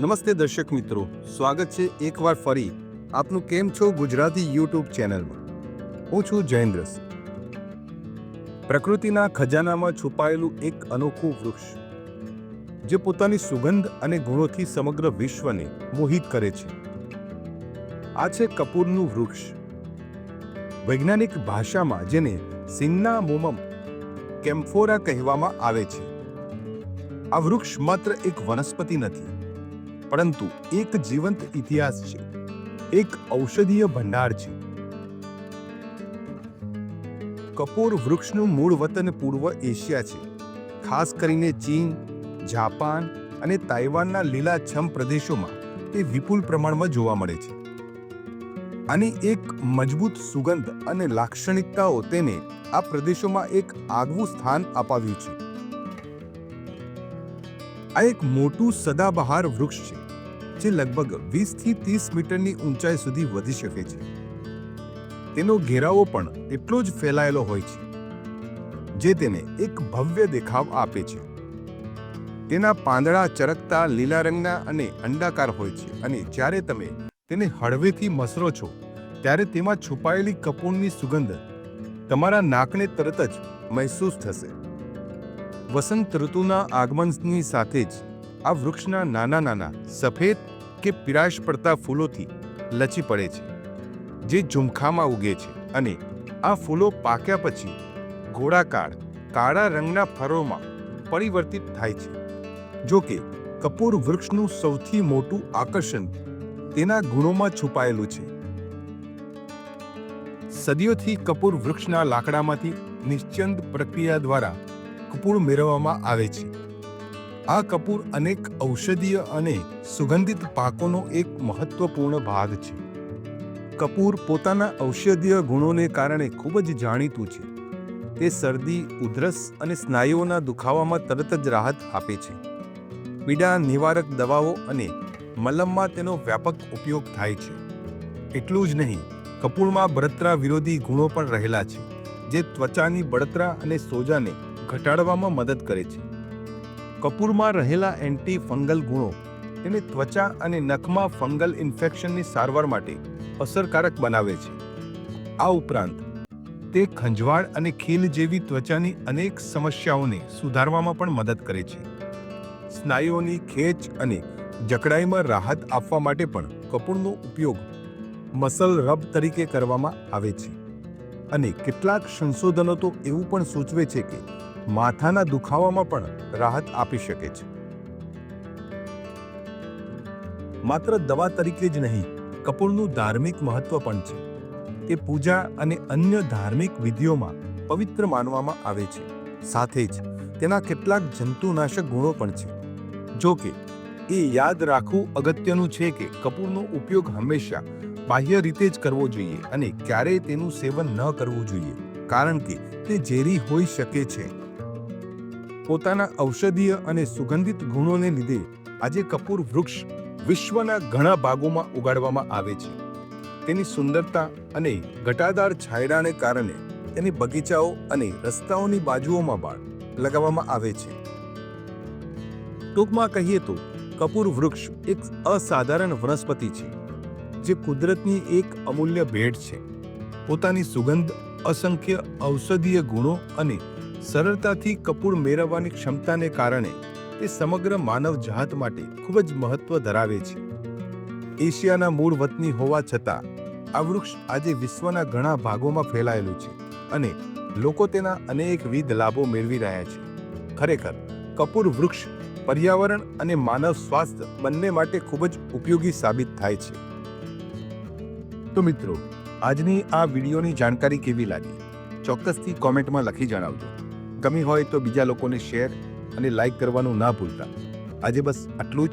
નમસ્તે દર્શક મિત્રો, સ્વાગત છે એકવાર ફરી આપનું કેમ છો ગુજરાતી યુટ્યુબ ચેનલમાં? હું છું જયેન્દ્રસ. પ્રકૃતિના ખજાનામાં છુપાયેલું એક અનોખું વૃક્ષ, જે પોતાની સુગંધ અને ગુણોથી સમગ્ર વિશ્વને મોહિત કરે છે. આ છે કપૂરનું વૃક્ષ. વૈજ્ઞાનિક ભાષામાં જેને સિન્ના મોમમ કેમ્ફોરા કહેવામાં આવે છે. આ વૃક્ષ માત્ર એક વનસ્પતિ નથી પરંતુ એક જીવંત ઇતિહાસ છે. એક ઔષધીય ભંડાર છે. કપૂર વૃક્ષનું મૂળ વતન પૂર્વ એશિયા છે. ખાસ કરીને ચીન, જાપાન અને તાઇવાનના લીલાછમ પ્રદેશોમાં તે વિપુલ પ્રમાણમાં જોવા મળે છે. આની એક મજબૂત સુગંધ અને લાક્ષણિકતાઓ તેને આ પ્રદેશોમાં એક આગવું સ્થાન અપાવ્યું છે. આ એક મોટું સદાબહાર વૃક્ષ છે, જે લગભગ વીસથી ત્રીસ મીટરની ઊંચાઈ સુધી વધી શકે છે. તેનો ઘેરાવો પણ એટલો જ ફેલાયેલો હોય છે, જે તેને એક ભવ્ય દેખાવ આપે છે. તેના પાંદડા ચરકતા લીલા રંગના અને અંડાકાર હોય છે અને જ્યારે તમે તેને હળવેથી મસરો છો, ત્યારે તેમાં છુપાયેલી કપૂરની સુગંધ તમારા નાકને તરત જ મહેસૂસ થશે. વસંત ઋતુના આગમનની સાથે જ આ વૃક્ષના નાના નાના સફેદ કે પીરાશ પડતા ફૂલોથી લચી પડે છે, જે ઝુમખામાં ઉગે છે અને આ ફૂલો પાક્યા પછી ગોળાકાર કાળા રંગના ફરોમાં પરિવર્તિત થાય છે. જો કે કપૂર વૃક્ષનું સૌથી મોટું આકર્ષણ તેના ગુણોમાં છુપાયેલું છે. સદીઓથી કપૂર વૃક્ષના લાકડામાંથી નિશ્ચંદ પ્રક્રિયા દ્વારા કપૂર મેળવવામાં આવે છે. આ કપૂર અનેક ઔષધીય અને સુગંધિત પાકોનો એક મહત્વપૂર્ણ ભાગ છે. કપૂર પોતાના ઔષધીય ગુણોને કારણે ખૂબ જ જાણીતું છે. તે શરદી, ઉધરસ અને સ્નાયુઓના દુખાવામાં તરત જ રાહત આપે છે. પીડા, નિવારક દવાઓ અને મલમમાં તેનો વ્યાપક ઉપયોગ થાય છે. એટલું જ નહીં, કપૂરમાં બળતરા વિરોધી ગુણો પણ રહેલા છે, જે ત્વચાની બળતરા અને સોજાને ઘટાડવામાં મદદ કરે છે. કપૂરમાં રહેલા એન્ટી ફંગલ ગુણો તેને ત્વચા અને નખમાં ફંગલ ઇન્ફેક્શનની સારવાર માટે અસરકારક બનાવે છે. આ ઉપરાંત, તે ખંજવાળ અને ખીલ જેવી ત્વચાની અનેક સમસ્યાઓને સુધારવામાં પણ મદદ કરે છે. સ્નાયુઓની ખેંચ અને જકડાઈમાં રાહત આપવા માટે પણ કપૂરનો ઉપયોગ મસલ રબ તરીકે કરવામાં આવે છે. અને કેટલાક સંશોધનો તો એવું પણ સૂચવે છે કે માથાના દુખાવામાં પણ રાહત આપી શકે છે. માત્ર દવા તરીકે જ નહીં, કપૂરનું ધાર્મિક મહત્વ પણ છે. તે પૂજા અને અન્ય ધાર્મિક વિધિઓમાં પવિત્ર માનવામાં આવે છે. સાથે જ તેના કેટલાક જંતુનાશક ગુણો પણ છે. જો કે, એ યાદ રાખવું અગત્યનું છે કે કપૂરનો ઉપયોગ હંમેશા બાહ્ય રીતે જ કરવો જોઈએ અને ક્યારેય તેનું સેવન ન કરવું જોઈએ. કારણ કે તે ઝેરી હોઈ શકે છે. પોતાના ઔષધીય અને સુગંધિત ગુણોને લીધે આજે કપૂર વૃક્ષ વિશ્વના ઘણા ભાગોમાં ઉગાડવામાં આવે છે. તેની સુંદરતા અને ઘટાદાર છાયડાને કારણે તેની બગીચાઓ અને રસ્તાઓની બાજુઓમાં પણ લગાવવામાં આવે છે. ટૂંકમાં કહીએ તો, કપૂર વૃક્ષ એક અસાધારણ વનસ્પતિ છે, જે કુદરતની એક અમૂલ્ય ભેટ છે. પોતાની સુગંધ અસંખ્ય ઔષધીય ગુણો અને સરળતાથી કપૂર મેળવવાની ક્ષમતાને કારણે તે સમગ્ર માનવ જાત માટે ખૂબ જ મહત્વ ધરાવે છે. એશિયાના મૂળ વતની હોવા છતાં, આ વૃક્ષ આજે વિશ્વના ઘણા ભાગોમાં ફેલાયેલું છે અને લોકો તેના અનેકવિધ લાભો મેળવી રહ્યા છે. ખરેખર, કપૂર વૃક્ષ પર્યાવરણ અને માનવ સ્વાસ્થ્ય બંને માટે ખૂબ જ ઉપયોગી સાબિત થાય છે. તો મિત્રો, આજની આ વિડીયોની જાણકારી કેવી લાગી? ચોક્કસથી કોમેન્ટમાં લખી જણાવજો. ગમી હોય તો બીજા લોકોને શેર અને લાઈક કરવાનું ના ભૂલતા. આજે બસ આટલું જ.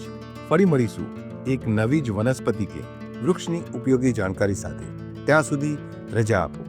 ફરી મળીશું એક નવી જ વનસ્પતિ કે વૃક્ષની ઉપયોગી જાણકારી સાથે. ત્યાં સુધી રજા આપો.